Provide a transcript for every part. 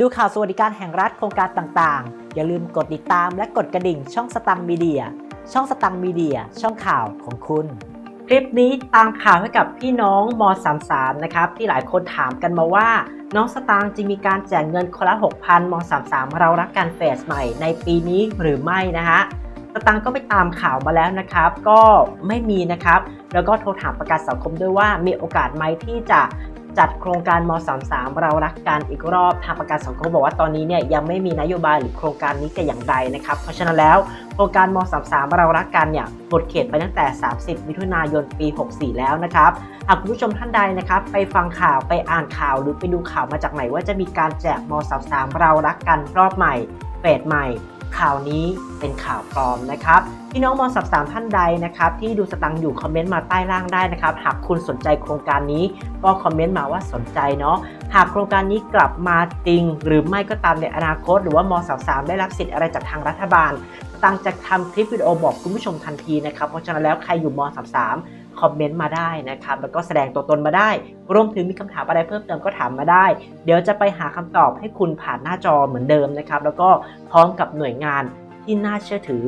ดูข่าวสวัสดิการแห่งรัฐโครงการต่างๆ อย่าลืมกดติดตามและกดกระดิ่งช่องสตังมีเดีย ช่องสตังมีเดีย ช่องข่าวของคุณ คลิปนี้ตามข่าวให้กับพี่น้องม 33 นะครับ ที่หลายคนถามกันมาว่า น้องสตางค์จะมีการแจกเงินคนละ 6,000ม 33 เรารักกันเฟสใหม่ในปีนี้หรือไม่นะฮะสตังค์ก็ไปตามข่าวมาแล้วนะครับ ก็ไม่มีนะครับ แล้วก็โทรถามประกันสังคมด้วยว่ามีโอกาสไหมที่จะ จัดโครงการม .33 เรารักกันอีกรอบทางประกันสังคมบอกว่าตอนนี้เนี่ยยังไม่มีนโยบายหรือโครงการนี้แต่อย่างใดนะครับ เพราะฉะนั้นแล้วโครงการม .33 เรารักกันเนี่ยหมดเขตไปตั้งแต่ 30 มิถุนายนปี 64 แล้วนะครับหากคุณผู้ชมท่านใดนะครับ ไปฟังข่าวไปอ่านข่าวหรือไปดูข่าวมาจากไหนว่าจะมีการแจกม .33 เรารักกันรอบใหม่เฟสใหม่ ข่าวนี้เป็นข่าวปลอมนะครับ พี่น้องมสับสามท่านใดนะครับ ที่ดูสตังอยู่คอมเมนต์มาใต้ล่างได้นะครับ หากคุณสนใจโครงการนี้ก็คอมเมนต์มาว่าสนใจเนาะหากโครงการนี้กลับมาจริง หรือไม่ก็ตามในอนาคต หรือว่ามสามได้รับสิทธิ์อะไรจากทางรัฐบาล สตังจะทำคลิปวิดีโอบอกคุณผู้ชมทันทีนะครับเพราะฉะนั้นแล้วใครอยู่มสาม คอมเมนต์มาได้นะครับแล้วก็แสดงตัวตนมาได้รวมถึงมีคำถามอะไรเพิ่มเติมก็ถามมาได้ เดี๋ยวจะไปหาคำตอบให้คุณผ่านหน้าจอเหมือนเดิมนะครับแล้วก็พร้อมกับหน่วยงานที่น่าเชื่อถือ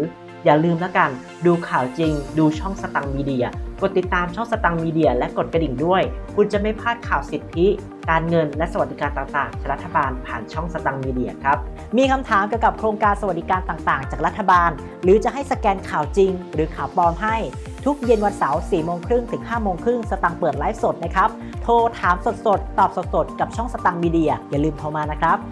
อย่าลืมแล้วกัน ดูข่าวจริง ดูช่องสตังมีเดีย กดติดตามช่องสตังมีเดีย และกดกระดิ่งด้วย คุณจะไม่พลาดข่าวสิทธิ การเงินและสวัสดิการต่างๆจากรัฐบาลผ่านช่องสตังมีเดียครับ มีคำถามเกี่ยวกับโครงการสวัสดิการต่างๆ จากรัฐบาล หรือจะให้สแกนข่าวจริง หรือข่าวปลอมให้ทุกเย็นวันเสาร์4โมงครึ่งถึง5โมงครึ่งสตังค์เปิดไลฟ์สดนะครับ โทรถามสดๆ ตอบสดๆ กับช่องสตังค์มีเดีย อย่าลืมโทรมานะครับ